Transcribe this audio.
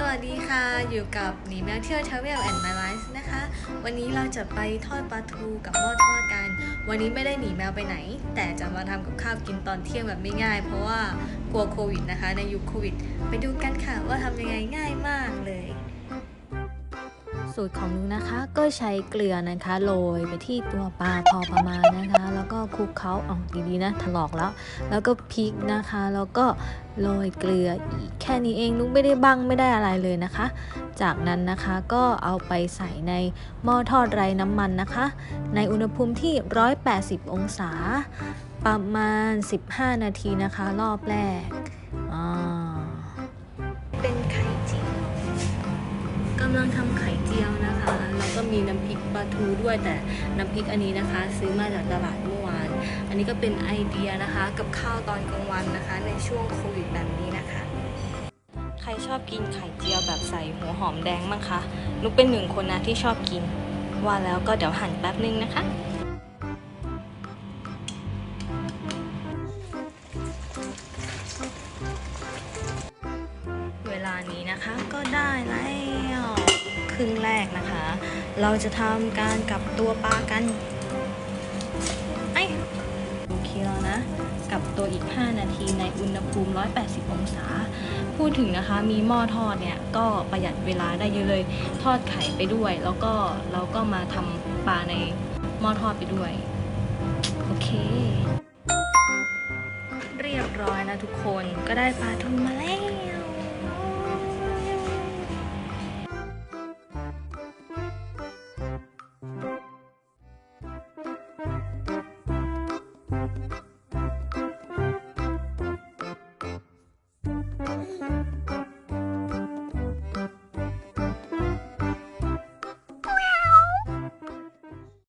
สวัสดีค่ะ อยู่กับหนีแมวเที่ยว Travel and My Life นะคะ วันนี้เราจะไปทอดปลาทูกับหม้อทอดกัน วันนี้ไม่ได้หนีแมวไปไหน แต่จะมาทำกับข้าวกินตอนเที่ยงแบบไม่ง่าย เพราะว่ากลัวโควิดนะคะ ในยุคโควิด ไปดูกันค่ะว่าทำยังไงง่ายมาก สูตรของนุกนะคะ ก็ใช้เกลือนะคะโรยไปที่ตัวปลาพอประมาณนะคะ แล้วก็คลุกเคล้าอ๋อดีๆนะถลอกแล้ว แล้วก็พริกนะคะ แล้วก็โรยเกลืออีกแค่นี้เองนุกไม่ได้บังไม่ได้อะไรเลยนะคะ จากนั้นนะคะก็เอาไปใส่ในหม้อทอดไร้น้ำมันนะคะ ในอุณหภูมิที่ 180 องศา ประมาณ 15 นาทีนะคะ รอบแรกเป็นไข่เจียวกำลังทำไข่ เจียวนะคะ แล้วก็มีน้ำพริกปลาทูด้วยแต่น้ำพริกอันนี้นะคะ ซื้อมาจากตลาดเมื่อวาน อันนี้ก็เป็นไอเดียนะคะ กับข้าวตอนกลางวันนะคะ ในช่วงโควิดแบบนี้นะคะ ใครชอบกินไข่เจียวแบบใส่หัวหอมแดงบ้างคะนุกเป็นหนึ่งคนนะที่ชอบกิน ว่าแล้วก็เดี๋ยวหั่นแป๊บนึงนะคะเวลานี้นะคะก็ได้แล้ว ครึ่งแรกนะคะ เราจะทำการกลับตัวปลากันไอ้โอเคแล้วนะกลับตัวอีก 5 นาทีในอุณหภูมิ 180 องศา พูดถึงนะคะมีหม้อทอดเนี่ยก็ประหยัดเวลาได้เยอะเลย ทอดไข่ไปด้วย แล้วก็เราก็มาทำปลาในหม้อทอดไปด้วย โอเค เรียบร้อยนะทุกคนก็ได้ปลาทูมาแล้ว